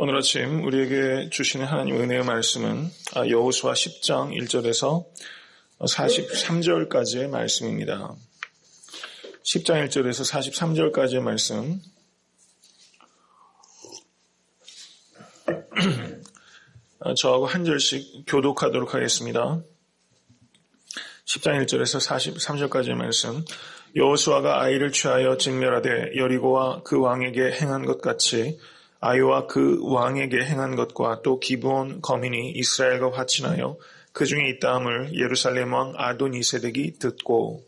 오늘 아침 우리에게 주시는 하나님 은혜의 말씀은 아, 여호수아 10장 1절에서 43절까지의 말씀입니다. 10장 1절에서 43절까지의 말씀. 아, 저하고 한 절씩 교독하도록 하겠습니다. 10장 1절에서 43절까지의 말씀. 여호수아가 아이를 취하여 진멸하되 여리고와 그 왕에게 행한 것 같이 아이와 그 왕에게 행한 것과 또 기브온 거민이 이스라엘과 화친하여 그 중에 있다함을 예루살렘 왕 아도니 세덱이 듣고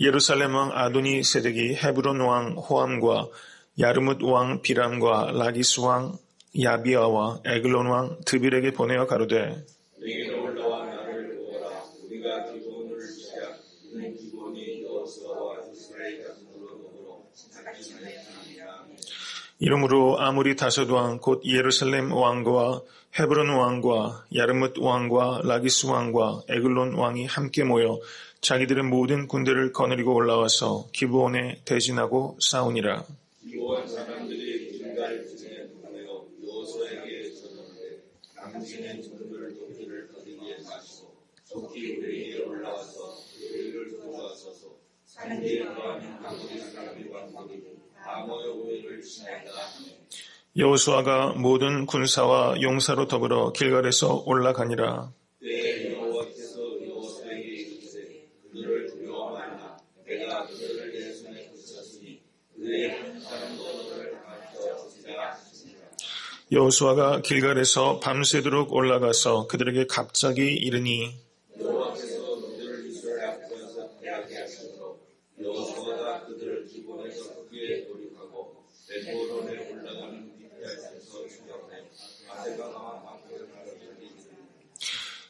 예루살렘 왕 아도니 세덱이 헤브론 왕 호암과 야르뭇 왕 비람과 라기스 왕 야비아와 에글론 왕 드빌에게 보내어 가로되 내게로 올라와 나를 보아라. 우리가 기본을 치자. 이는 기본이 여호수아와 이스라엘 자손으로 더불어 같이 사냥하니라. 이러므로 아무리 다섯 왕 곧 예루살렘 왕과 헤브론 왕과 야르뭇 왕과 라기스 왕과 에글론 왕이 함께 모여 자기들의 모든 군대를 거느리고 올라와서 기브온에 대진하고 싸우니라. 사람들이 에 붙였으니 그의 한 사람도 너를 가르쳐주리라 하시니라. 여호수아가 길갈에서 밤새도록 올라가서 그들에게 갑자기 이르니 여호와께서 그들을 이스라엘 앞에서 빼앗게 하시므로 여호수아가 그들을 기본에서 크게 돌입하고 벤보론에 올라가는 빗갈에서 추격해 아세가와 막대를 가르치니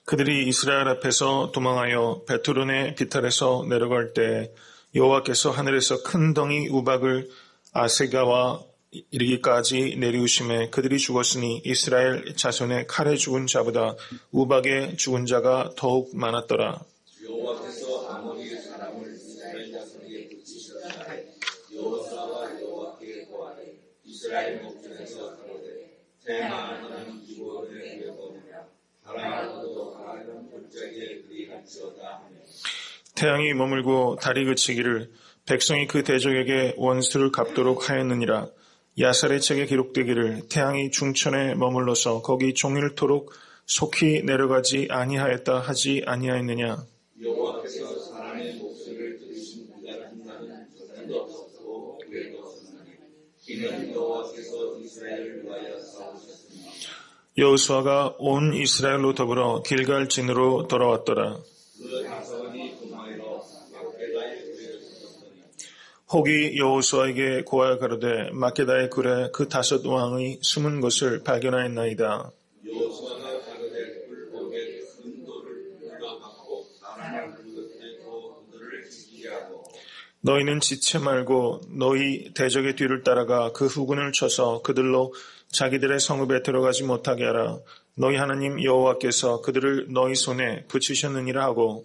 그들이 이스라엘 앞에서 도망하여 베트론의 비탈에서 내려갈 때 여호와께서 하늘에서 큰 덩이 우박을 아세가와 이르기까지 내리우심에 그들이 죽었으니 이스라엘 자손의 칼에 죽은 자보다 우박에 죽은 자가 더욱 많았더라. 이스라엘 목전에서 가로되 테마하는 기본을 위협하느 태양이 머물고 달이 그치기를 백성이 그 대적에게 원수를 갚도록 하였느니라. 야살의 책에 기록되기를 태양이 중천에 머물러서 거기 종일토록 속히 내려가지 아니하였다 하지 아니하였느냐. 여호와께서 이스라엘을 위하여. 여호수아가 온 이스라엘로 더불어 길갈 진으로 돌아왔더라. 혹이 여호수아에게 고하여 가로되 마케다의 굴에 그 다섯 왕의 숨은 것을 발견하였나이다. 너희는 지체 말고 너희 대적의 뒤를 따라가 그 후군을 쳐서 그들로 자기들의 성읍에 들어가지 못하게 하라. 너희 하나님 여호와께서 그들을 너희 손에 붙이셨느니라 하고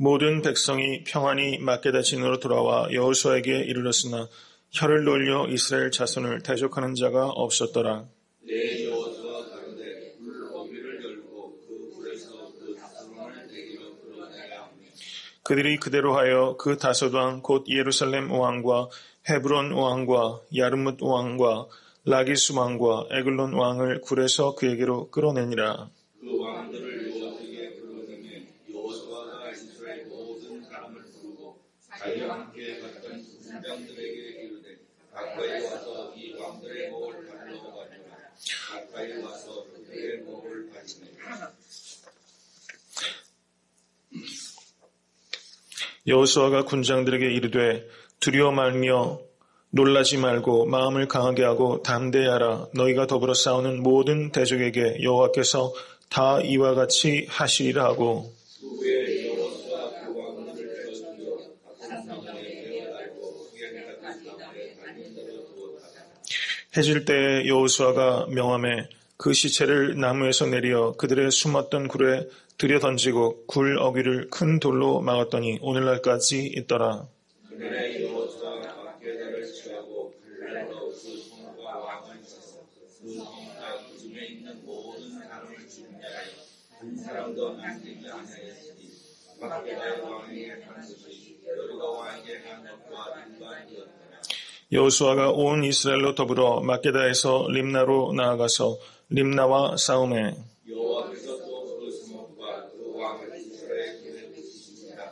모든 백성이 평안히 마게다 진으로 돌아와 여호수아에게 이르렀으나 혀를 놀려 이스라엘 자손을 대적하는 자가 없었더라. 내 여호수아 가로되 불 어미를 열고 그 불에서 그 사람을 대기로 끌어내야 하며 그들이 그대로 하여 그 다섯 왕 곧 예루살렘 왕과 헤브론 왕과 야르뭇 왕과 라기스 왕과 에글론 왕을 굴에서 그에게로 끌어내니라. 그 왕들을 여호와에게 불러내며 여호수아가 이스라엘 모든 사람을 부르고 자기와 함께 갔던 군병들에게 이르되 가까이 와서 이 왕들의 목을 발로 가지라 가까이 와서 그들의 목을 가지며 여호수아가 군장들에게 이르되 두려워 말며 놀라지 말고 마음을 강하게 하고 담대하라. 너희가 더불어 싸우는 모든 대적에게 여호와께서 다 이와 같이 하시리라 하고. 해질 때에 여호수아가 명함에 그 시체를 나무에서 내리어 그들의 숨었던 굴에 들여 던지고 굴 어귀를 큰 돌로 막았더니 오늘날까지 있더라. 여호수아가 온 이스라엘로 더불어 막게다에서 림나로 나아가서 림나와 싸움에 여호와께서 또 그 성과 그 왕을 이스라엘 길에 붙이시니라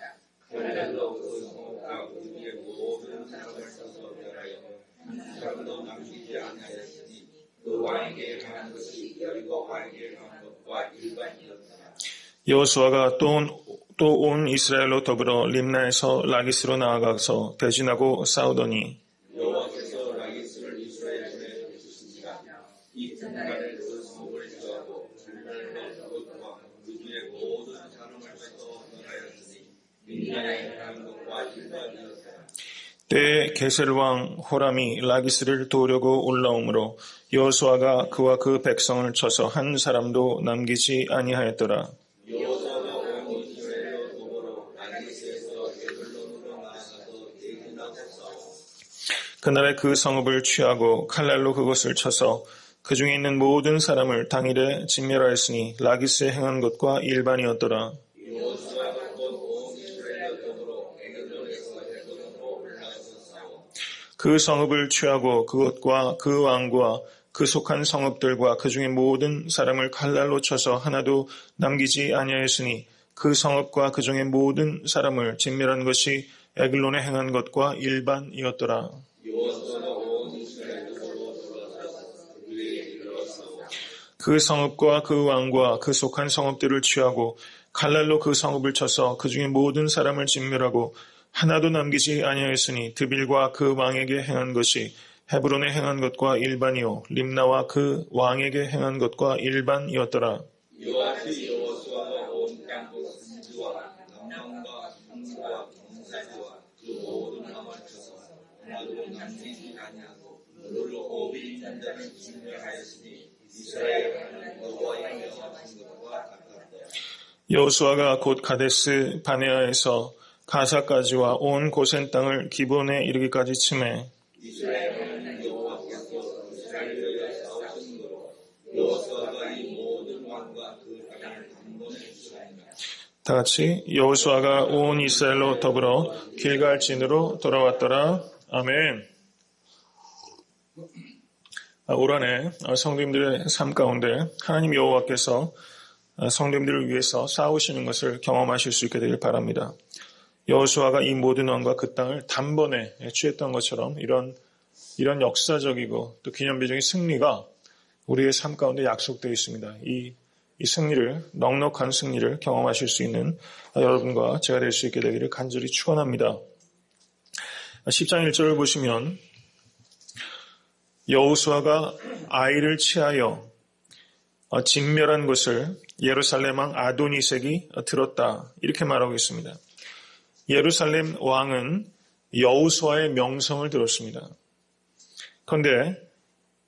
갈랄로 그 성과 그 중에 모든 사람을 쳐서 멸하여 한 사람도 남기지 아니하였으니 그 왕에게 한 것이 여리고 왕에게 한 것과 일반이었더라. 여호수아가 또 온 이스라엘로 더불어 림나에서 라기스로 나아가서 대진하고 싸우더니 여호와께서 라기스를 이스라엘에 이그 성을 그것과 그 모든. 때에 게셀 왕 호람이 라기스를 도우려고 올라오므로 여호수아가 그와 그 백성을 쳐서 한 사람도 남기지 아니하였더라. 그날에 그 성읍을 취하고 칼날로 그것을 쳐서 그 중에 있는 모든 사람을 당일에 진멸하였으니 라기스에 행한 것과 일반이었더라. 여호수아가 또온 이스라엘로 도보로 에글론에서 에글론으로 올라가서 싸워 그 성읍을 취하고 그것과 그 왕과 그 속한 성읍들과 그 중에 모든 사람을 칼날로 쳐서 하나도 남기지 아니하였으니 그 성읍과 그 중에 모든 사람을 진멸한 것이 에글론에 행한 것과 일반이었더라. 그 성읍과 그 왕과 그 속한 성읍들을 취하고 칼날로 그 성읍을 쳐서 그 중에 모든 사람을 진멸하고 하나도 남기지 아니하였으니 드빌과 그 왕에게 행한 것이 헤브론에 행한 것과 일반이요 림나와 그 왕에게 행한 것과 일반이었더라. 여호수아가 곧 가데스 바네아에서 가사까지와 온 고센 땅을 기본에 이르기까지 주시니라. 다 같이 여호수아가 온 이스라엘로 더불어 길갈 진으로 돌아왔더라. 아멘. 아, 올 한해 성도님들의 삶 가운데 하나님 여호와께서 아, 성도님들을 위해서 싸우시는 것을 경험하실 수 있게 되길 바랍니다. 여호수아가 이 모든 왕과 그 땅을 단번에 취했던 것처럼 이런 이런 역사적이고 또 기념비적인 승리가 우리의 삶 가운데 약속되어 있습니다. 이, 이 승리를 넉넉한 승리를 경험하실 수 있는 여러분과 제가 될 수 있게 되기를 간절히 축원합니다. 10장 1절을 보시면 여호수아가 아이를 취하여 어, 진멸한 것을 예루살렘 왕 아도니색이 들었다 이렇게 말하고 있습니다. 예루살렘 왕은 여호수아의 명성을 들었습니다. 그런데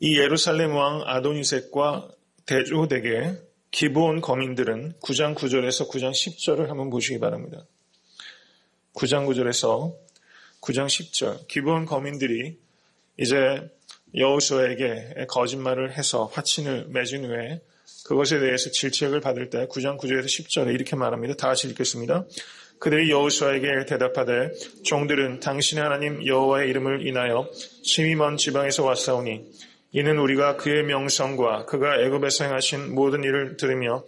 이 예루살렘 왕 아도니색과 대조되게 기본 거민들은 9장 9절에서 9장 10절을 한번 보시기 바랍니다. 9장 9절에서 9장 10절 기본 거민들이 이제 여호수아에게 거짓말을 해서 화친을 맺은 후에 그것에 대해서 질책을 받을 때 9장 9절에서 10절에 이렇게 말합니다. 다 같이 읽겠습니다. 그들이 여호수아에게 대답하되 종들은 당신의 하나님 여호와의 이름을 인하여 심히 먼 지방에서 왔사오니 이는 우리가 그의 명성과 그가 애굽에서 행하신 모든 일을 들으며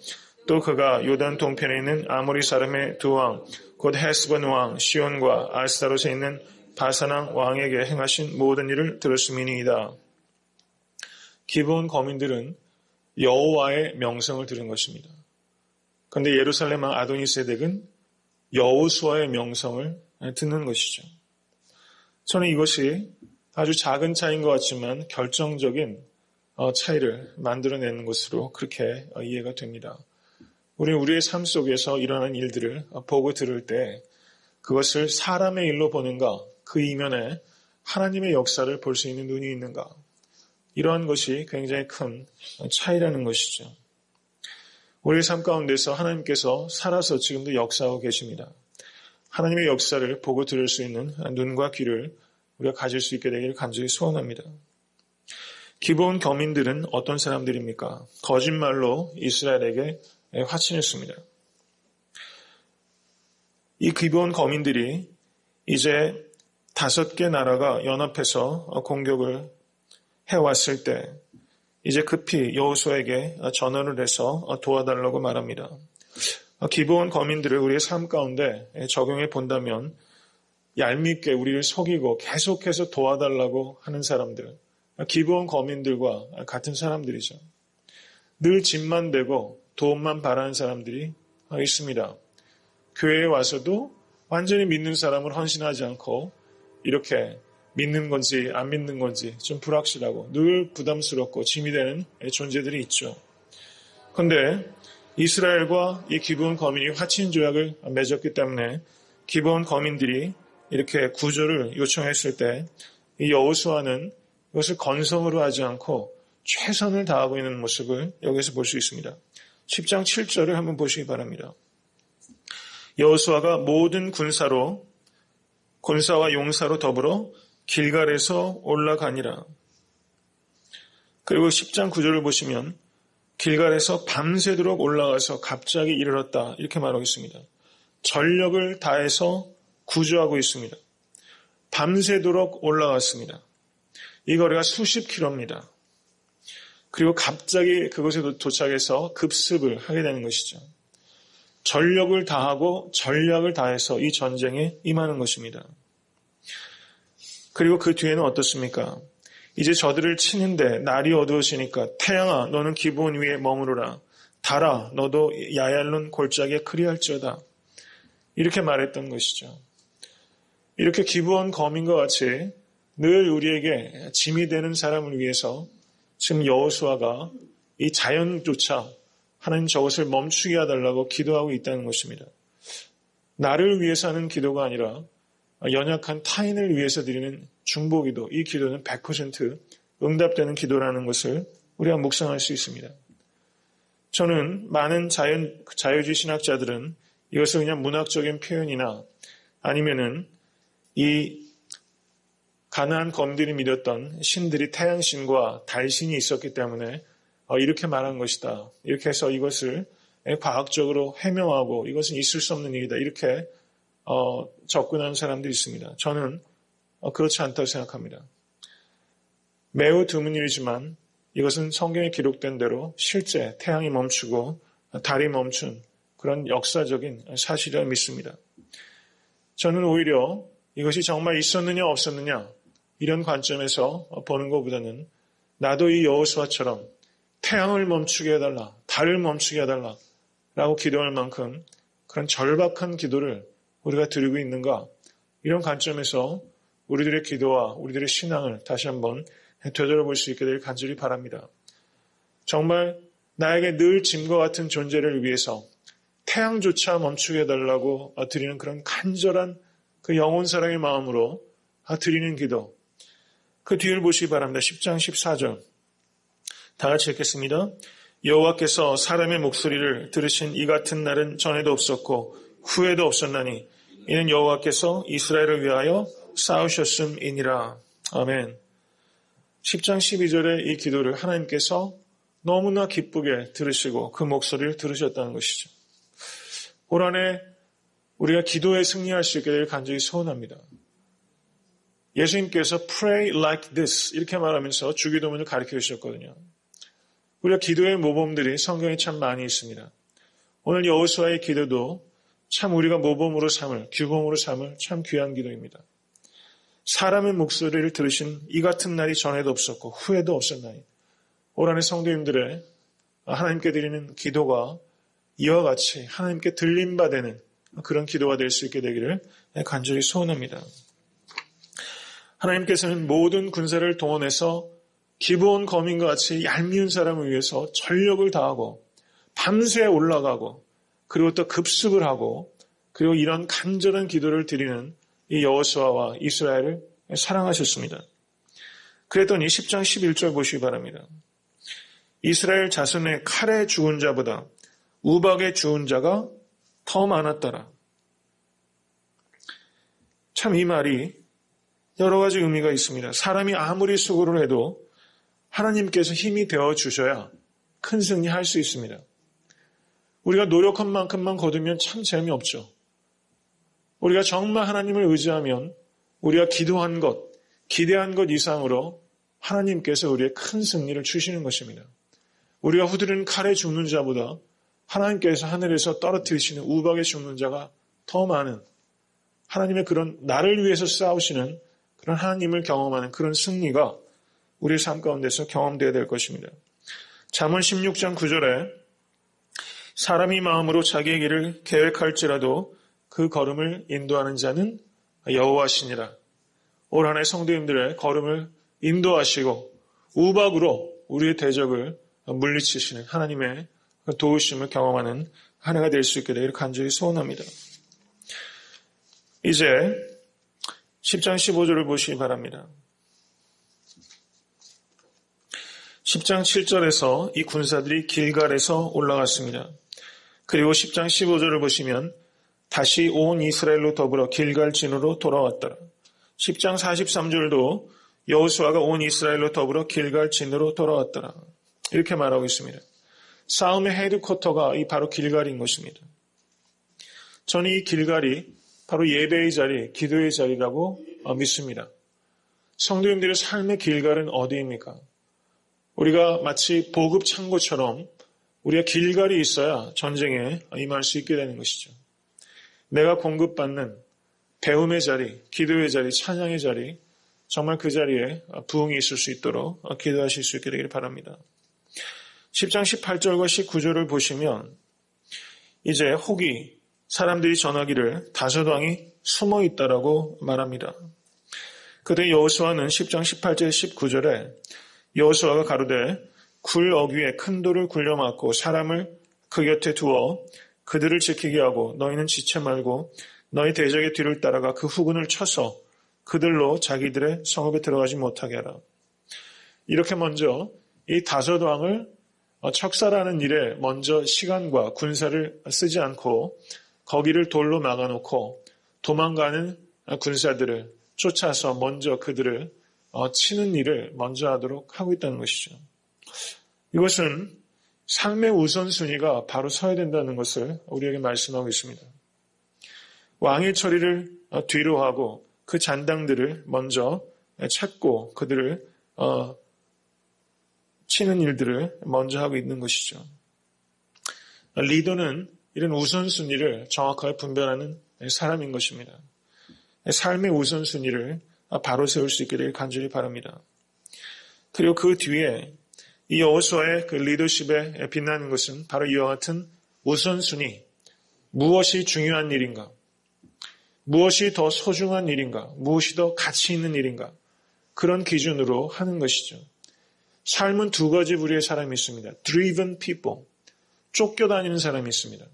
또 그가 요단 동편에 있는 아모리 사람의 두 왕 곧 헤스본 왕 시온과 아스타롯에 있는 바사낭 왕에게 행하신 모든 일을 들었음이니이다. 기본 거민들은 여호와의 명성을 들은 것입니다. 그런데 예루살렘 왕 아도니세덱은 여호수아의 명성을 듣는 것이죠. 저는 이것이 아주 작은 차이인 것 같지만 결정적인 어, 차이를 만들어내는 것으로 그렇게 어, 이해가 됩니다. 우리 우리의 삶 속에서 일어나는 일들을 어, 보고 들을 때 그것을 사람의 일로 보는가, 그 이면에 하나님의 역사를 볼 수 있는 눈이 있는가, 이러한 것이 굉장히 큰 차이라는 것이죠. 우리의 삶 가운데서 하나님께서 살아서 지금도 역사하고 계십니다. 하나님의 역사를 보고 들을 수 있는 눈과 귀를 우리가 가질 수 있게 되기를 간절히 소원합니다. 기본 교민들은 어떤 사람들입니까? 거짓말로 이스라엘에게 화친했습니다. 이 기본 거민들이 이제 다섯 개 나라가 연합해서 공격을 해왔을 때 이제 급히 여호수에게 전언을 해서 도와달라고 말합니다. 기본 거민들을 우리의 삶 가운데 적용해 본다면 얄밉게 우리를 속이고 계속해서 도와달라고 하는 사람들, 기본 거민들과 같은 사람들이죠. 늘 집만 대고 도움만 바라는 사람들이 있습니다. 교회에 와서도 완전히 믿는 사람을 헌신하지 않고 이렇게 믿는 건지 안 믿는 건지 좀 불확실하고 늘 부담스럽고 짐이 되는 존재들이 있죠. 그런데 이스라엘과 이 기본 거민이 화친 조약을 맺었기 때문에 기본 거민들이 이렇게 구조를 요청했을 때 이 여호수아는 이것을 건성으로 하지 않고 최선을 다하고 있는 모습을 여기서 볼 수 있습니다. 10장 7절을 한번 보시기 바랍니다. 여호수아가 모든 군사로 군사와 용사로 더불어 길갈에서 올라가니라. 그리고 10장 9절을 보시면 길갈에서 밤새도록 올라가서 갑자기 이르렀다 이렇게 말하고 있습니다. 전력을 다해서 구조하고 있습니다. 밤새도록 올라갔습니다. 이 거리가 수십 킬로입니다. 그리고 갑자기 그곳에 도착해서 급습을 하게 되는 것이죠. 전력을 다하고 전략을 다해서 이 전쟁에 임하는 것입니다. 그리고 그 뒤에는 어떻습니까? 이제 저들을 치는데 날이 어두워지니까 태양아 너는 기본 위에 머무르라 달아 너도 야얄론 골짜기에 그리할지어다 이렇게 말했던 것이죠. 이렇게 기부원 거민과 같이 늘 우리에게 짐이 되는 사람을 위해서 지금 여호수아가 이 자연조차 하나님 저것을 멈추게 해달라고 기도하고 있다는 것입니다. 나를 위해서 하는 기도가 아니라 연약한 타인을 위해서 드리는 중보기도, 이 기도는 100% 응답되는 기도라는 것을 우리가 묵상할 수 있습니다. 저는 많은 자연, 자유주의 신학자들은 이것을 그냥 문학적인 표현이나 아니면은 이 가나안 검들이 믿었던 신들이 태양신과 달신이 있었기 때문에 어, 이렇게 말한 것이다. 이렇게 해서 이것을 과학적으로 해명하고 이것은 있을 수 없는 일이다. 이렇게 어, 접근하는 사람들이 있습니다. 저는 어, 그렇지 않다고 생각합니다. 매우 드문 일이지만 이것은 성경에 기록된 대로 실제 태양이 멈추고 달이 멈춘 그런 역사적인 사실이라 믿습니다. 저는 오히려 이것이 정말 있었느냐 없었느냐 이런 관점에서 보는 것보다는 나도 이 여호수아처럼 태양을 멈추게 해달라, 달을 멈추게 해달라 라고 기도할 만큼 그런 절박한 기도를 우리가 드리고 있는가 이런 관점에서 우리들의 기도와 우리들의 신앙을 다시 한번 되돌아볼 수 있게 되길 간절히 바랍니다. 정말 나에게 늘 짐과 같은 존재를 위해서 태양조차 멈추게 해달라고 드리는 그런 간절한 그 영혼 사랑의 마음으로 드리는 기도. 그 뒤를 보시기 바랍니다. 10장 14절. 다 같이 읽겠습니다. 여호와께서 사람의 목소리를 들으신 이 같은 날은 전에도 없었고 후에도 없었나니 이는 여호와께서 이스라엘을 위하여 싸우셨음이니라. 아멘. 10장 12절의 이 기도를 하나님께서 너무나 기쁘게 들으시고 그 목소리를 들으셨다는 것이죠. 올 한해 우리가 기도에 승리할 수 있게 될 간절히 소원합니다. 예수님께서 pray like this 이렇게 말하면서 주기도문을 가르쳐 주셨거든요. 우리가 기도의 모범들이 성경에 참 많이 있습니다. 오늘 여호수아의 기도도 참 우리가 모범으로 삼을, 규범으로 삼을 참 귀한 기도입니다. 사람의 목소리를 들으신 이 같은 날이 전에도 없었고 후에도 없었나니 올 한해 성도님들의 하나님께 드리는 기도가 이와 같이 하나님께 들림받는 그런 기도가 될 수 있게 되기를 간절히 소원합니다. 하나님께서는 모든 군사를 동원해서 기본 거민과 같이 얄미운 사람을 위해서 전력을 다하고 밤새 올라가고 그리고 또 급습을 하고 그리고 이런 간절한 기도를 드리는 이 여호수아와 이스라엘을 사랑하셨습니다. 그랬더니 10장 11절 보시기 바랍니다. 이스라엘 자손의 칼에 죽은 자보다 우박에 죽은 자가 더 많았더라. 참 이 말이 여러 가지 의미가 있습니다. 사람이 아무리 수고를 해도 하나님께서 힘이 되어 주셔야 큰 승리 할 수 있습니다. 우리가 노력한 만큼만 거두면 참 재미없죠. 우리가 정말 하나님을 의지하면 우리가 기도한 것, 기대한 것 이상으로 하나님께서 우리의 큰 승리를 주시는 것입니다. 우리가 후드리는 칼에 죽는 자보다 하나님께서 하늘에서 떨어뜨리시는 우박에 죽는 자가 더 많은 하나님의 그런 나를 위해서 싸우시는 그런 하나님을 경험하는 그런 승리가 우리 삶 가운데서 경험되어야 될 것입니다. 잠언 16장 9절에 사람이 마음으로 자기의 길을 계획할지라도 그 걸음을 인도하는 자는 여호와시니라. 올 한해 성도님들의 걸음을 인도하시고 우박으로 우리의 대적을 물리치시는 하나님의 도우심을 경험하는 한 해가 될 수 있게 되기를 간절히 소원합니다. 이제 10장 15절을 보시기 바랍니다. 10장 7절에서 이 군사들이 길갈에서 올라갔습니다. 그리고 10장 15절을 보시면 다시 온 이스라엘로 더불어 길갈 진으로 돌아왔더라. 10장 43절도 여호수아가 온 이스라엘로 더불어 길갈 진으로 돌아왔더라. 이렇게 말하고 있습니다. 싸움의 헤드쿼터가 이 바로 길갈인 것입니다. 저는 이 길갈이 바로 예배의 자리, 기도의 자리라고 믿습니다. 성도님들의 삶의 길갈은 어디입니까? 우리가 마치 보급 창고처럼 우리가 길갈이 있어야 전쟁에 임할 수 있게 되는 것이죠. 내가 공급받는 배움의 자리, 기도의 자리, 찬양의 자리, 정말 그 자리에 부흥이 있을 수 있도록 기도하실 수 있게 되기를 바랍니다. 10장 18절과 19절을 보시면 이제 혹이 사람들이 전하기를 다섯 왕이 숨어 있다라고 말합니다. 그때 여호수아는 10장 18절 19절에 여호수아가 가로되 굴 어귀에 큰 돌을 굴려 맞고 사람을 그 곁에 두어 그들을 지키게 하고 너희는 지체 말고 너희 대적의 뒤를 따라가 그 후군을 쳐서 그들로 자기들의 성읍에 들어가지 못하게 하라. 이렇게 먼저 이 다섯 왕을 척살하는 일에 먼저 시간과 군사를 쓰지 않고 거기를 돌로 막아놓고 도망가는 군사들을 쫓아서 먼저 그들을 치는 일을 먼저 하도록 하고 있다는 것이죠. 이것은 삶의 우선순위가 바로 서야 된다는 것을 우리에게 말씀하고 있습니다. 왕의 처리를 뒤로 하고 그 잔당들을 먼저 찾고 그들을 어, 치는 일들을 먼저 하고 있는 것이죠. 리더는 이런 우선순위를 정확하게 분별하는 사람인 것입니다. 삶의 우선순위를 바로 세울 수 되길 간절히 바랍니다. 그리고 그 뒤에 이 여호수아의 그 리더십에 빛나는 것은 바로 이와 같은 우선순위, 무엇이 중요한 일인가, 무엇이 더 소중한 일인가, 무엇이 더 가치 있는 일인가, 그런 기준으로 하는 것이죠. 삶은 두 가지 부류의 사람이 있습니다. driven people, 쫓겨다니는 사람이 있습니다.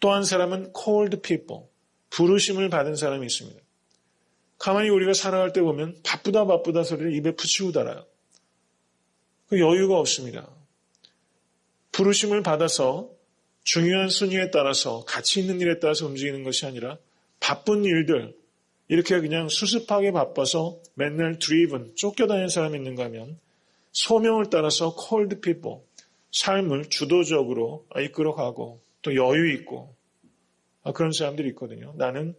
또 한 사람은 called people, 부르심을 받은 사람이 있습니다. 가만히 우리가 살아갈 때 보면 바쁘다 바쁘다 소리를 입에 붙이고 달아요. 그 여유가 없습니다. 부르심을 받아서 중요한 순위에 따라서 가치 있는 일에 따라서 움직이는 것이 아니라 바쁜 일들 이렇게 그냥 수습하게 바빠서 맨날 driven 쫓겨다니는 사람이 있는가 하면 소명을 따라서 called people 삶을 주도적으로 이끌어가고 또 여유 있고 그런 사람들이 있거든요. 나는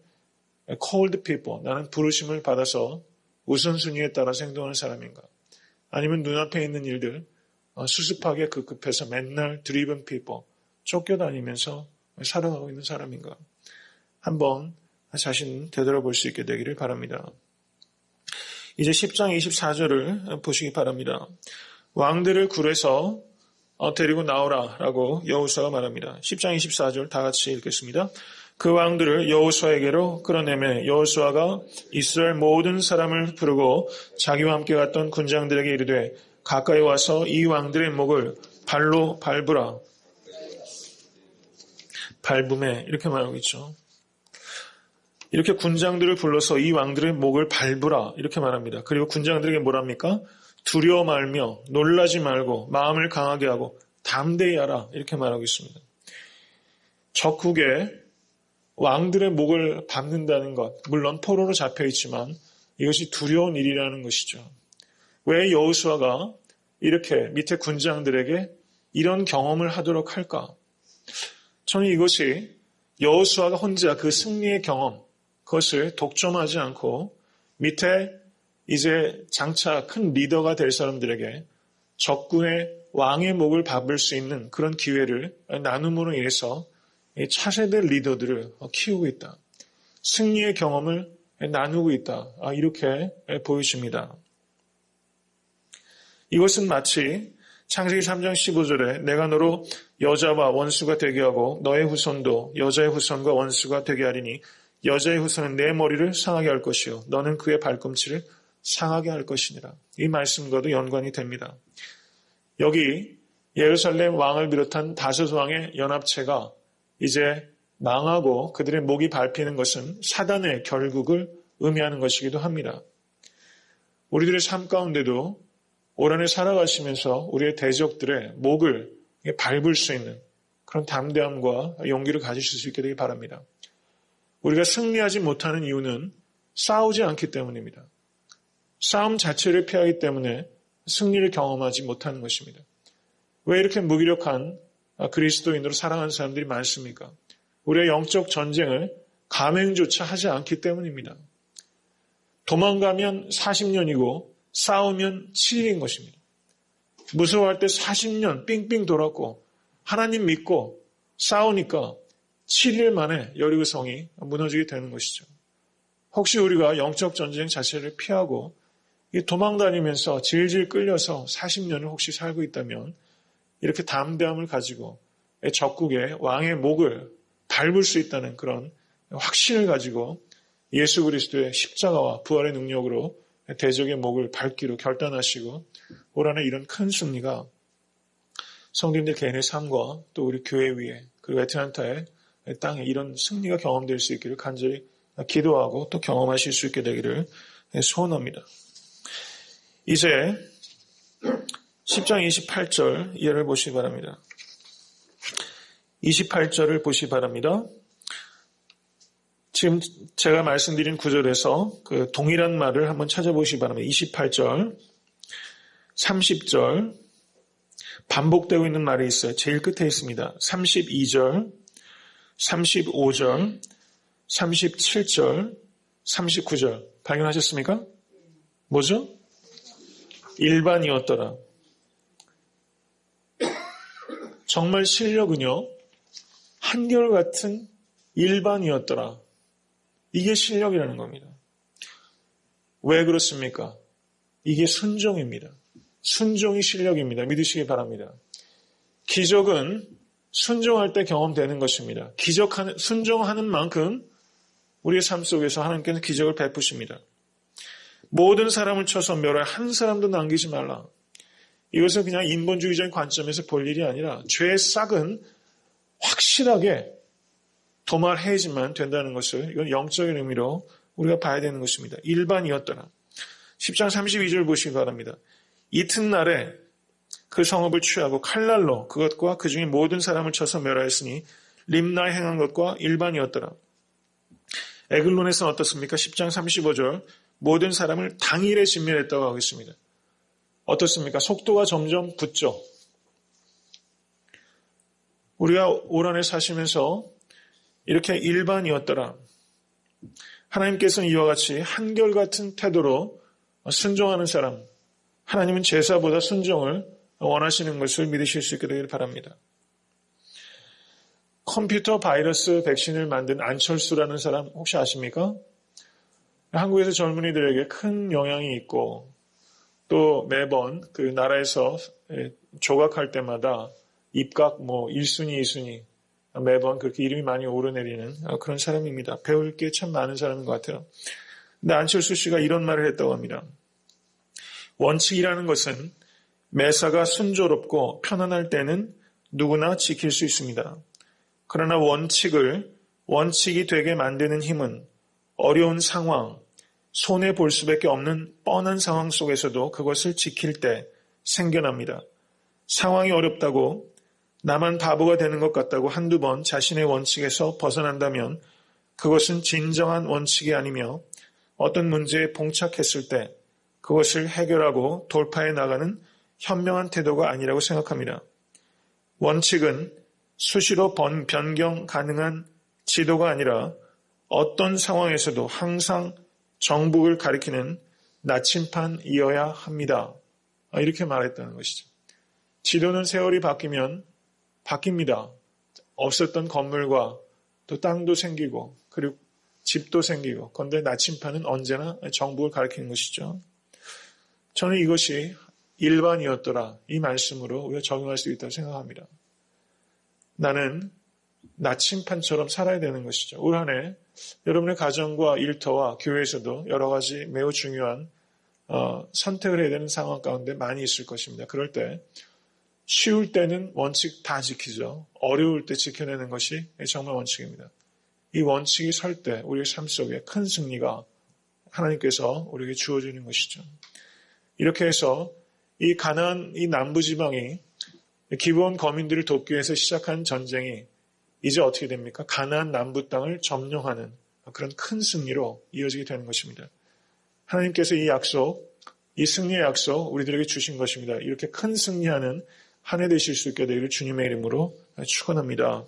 called people, 나는 부르심을 받아서 우선순위에 따라서 행동하는 사람인가? 아니면 눈앞에 있는 일들 수습하게 급급해서 맨날 driven people, 쫓겨다니면서 살아가고 있는 사람인가? 한번 자신 되돌아볼 수 있게 되기를 바랍니다. 이제 10장 24절을 보시기 바랍니다. 왕들을 굴에서 데리고 나오라 라고 여호수아가 말합니다. 10장 24절 다 같이 읽겠습니다. 그 왕들을 여호수아에게로 끌어내매 여호수아가 이스라엘 모든 사람을 부르고 자기와 함께 갔던 군장들에게 이르되 가까이 와서 이 왕들의 목을 발로 밟으라. 밟음에 이렇게 말하고 있죠. 이렇게 군장들을 불러서 이 왕들의 목을 밟으라 이렇게 말합니다. 그리고 군장들에게 뭐랍니까? 두려워 말며 놀라지 말고 마음을 강하게 하고 담대히 하라 이렇게 말하고 있습니다. 적국에 왕들의 목을 밟는다는 것 물론 포로로 잡혀 있지만 이것이 두려운 일이라는 것이죠. 왜 여호수아가 이렇게 밑에 군장들에게 이런 경험을 하도록 할까? 저는 이것이 여호수아가 혼자 그 승리의 경험 그것을 독점하지 않고 밑에 이제 장차 큰 리더가 될 사람들에게 적군의 왕의 목을 밟을 수 있는 그런 기회를 나눔으로 인해서 이 차세대 리더들을 키우고 있다. 승리의 경험을 나누고 있다. 아, 이렇게 보여집니다. 이것은 마치 창세기 3장 15절에 내가 너로 여자와 원수가 되게 하고 너의 후손도 여자의 후손과 원수가 되게 하리니 여자의 후손은 내 머리를 상하게 할 것이요 너는 그의 발꿈치를 상하게 할 것이니라. 이 말씀과도 연관이 됩니다. 여기 예루살렘 왕을 비롯한 다섯 왕의 연합체가 이제 망하고 그들의 목이 밟히는 것은 사단의 결국을 의미하는 것이기도 합니다. 우리들의 삶 가운데도 올 한해 살아가시면서 우리의 대적들의 목을 밟을 수 있는 그런 담대함과 용기를 가지실 수 있게 되기 바랍니다. 우리가 승리하지 못하는 이유는 싸우지 않기 때문입니다. 싸움 자체를 피하기 때문에 승리를 경험하지 못하는 것입니다. 왜 이렇게 무기력한 그리스도인으로 살아가는 사람들이 많습니까? 우리의 영적 전쟁을 감행조차 하지 않기 때문입니다. 도망가면 40년이고 싸우면 7일인 것입니다. 무서워할 때 40년 삥삥 돌았고 하나님 믿고 싸우니까 7일 만에 여리고 성이 무너지게 되는 것이죠. 혹시 우리가 영적 전쟁 자체를 피하고 도망다니면서 질질 끌려서 40년을 혹시 살고 있다면 이렇게 담대함을 가지고 적국의 왕의 목을 밟을 수 있다는 그런 확신을 가지고 예수 그리스도의 십자가와 부활의 능력으로 대적의 목을 밟기로 결단하시고 올 한해 이런 큰 승리가 성도님들 개인의 삶과 또 우리 교회 위에 그리고 에트란타의 땅에 이런 승리가 경험될 수 있기를 간절히 기도하고 또 경험하실 수 있게 되기를 소원합니다. 이제 10장 28절 이해를 보시기 바랍니다. 28절을 보시기 바랍니다. 지금 제가 말씀드린 구절에서 그 동일한 말을 한번 찾아보시기 바랍니다. 28절, 30절, 반복되고 있는 말이 있어요. 제일 끝에 있습니다. 32절, 35절, 37절, 39절. 발견하셨습니까? 뭐죠? 일반이었더라. 정말 실력은요, 한결같은 일반이었더라. 이게 실력이라는 겁니다. 왜 그렇습니까? 이게 순종입니다. 순종이 실력입니다. 믿으시기 바랍니다. 기적은 순종할 때 경험되는 것입니다. 기적하는, 순종하는 만큼 우리의 삶 속에서 하나님께서 기적을 베푸십니다. 모든 사람을 쳐서 멸할 한 사람도 남기지 말라. 이것은 그냥 인본주의적인 관점에서 볼 일이 아니라 죄의 싹은 확실하게 도말해야지만 된다는 것을 이건 영적인 의미로 우리가 봐야 되는 것입니다. 일반이었더라. 10장 32절 보시기 바랍니다. 이튿날에 그 성읍을 취하고 칼날로 그것과 그 중에 모든 사람을 쳐서 멸하였으니 림나에 행한 것과 일반이었더라. 에글론에서는 어떻습니까? 10장 35절 모든 사람을 당일에 진멸했다고 하고 있습니다. 어떻습니까? 속도가 점점 붙죠. 우리가 올 한해 사시면서 이렇게 일반이었더라. 하나님께서는 이와 같이 한결같은 태도로 순종하는 사람, 하나님은 제사보다 순종을 원하시는 것을 믿으실 수 있게 되기를 바랍니다. 컴퓨터 바이러스 백신을 만든 안철수라는 사람 혹시 아십니까? 한국에서 젊은이들에게 큰 영향이 있고 또 매번 그 나라에서 조각할 때마다 입각 뭐 1순위, 2순위 매번 그렇게 이름이 많이 오르내리는 그런 사람입니다. 배울 게 참 많은 사람인 것 같아요. 근데 안철수 씨가 이런 말을 했다고 합니다. 원칙이라는 것은 매사가 순조롭고 편안할 때는 누구나 지킬 수 있습니다. 그러나 원칙을 원칙이 되게 만드는 힘은 어려운 상황, 손해 볼 수밖에 없는 뻔한 상황 속에서도 그것을 지킬 때 생겨납니다. 상황이 어렵다고 나만 바보가 되는 것 같다고 한두 번 자신의 원칙에서 벗어난다면 그것은 진정한 원칙이 아니며 어떤 문제에 봉착했을 때 그것을 해결하고 돌파해 나가는 현명한 태도가 아니라고 생각합니다. 원칙은 수시로 번, 변경 가능한 지도가 아니라 어떤 상황에서도 항상 정복을 가리키는 나침판이어야 합니다. 아, 이렇게 말했다는 것이죠. 지도는 세월이 바뀌면 바뀝니다. 없었던 건물과 또 땅도 생기고 그리고 집도 생기고 그런데 나침판은 언제나 정복을 가리키는 것이죠. 저는 이것이 일반이었더라 이 말씀으로 우리가 적용할 수 있다고 생각합니다. 나는 나침판처럼 살아야 되는 것이죠. 올 한 해 여러분의 가정과 일터와 교회에서도 여러 가지 매우 중요한 어, 선택을 해야 되는 상황 가운데 많이 있을 것입니다. 그럴 때 쉬울 때는 원칙 다 지키죠. 어려울 때 지켜내는 것이 정말 원칙입니다. 이 원칙이 설 때 우리의 삶 속에 큰 승리가 하나님께서 우리에게 주어지는 것이죠. 이렇게 해서 이 가나안 이 남부 지방이 기브온 거민들을 돕기 위해서 시작한 전쟁이 이제 어떻게 됩니까? 가나안 남부 땅을 점령하는 그런 큰 승리로 이어지게 되는 것입니다. 하나님께서 이 약속, 이 승리의 약속 우리들에게 주신 것입니다. 이렇게 큰 승리하는 한 해 되실 수 있게 되기를 주님의 이름으로 축원합니다.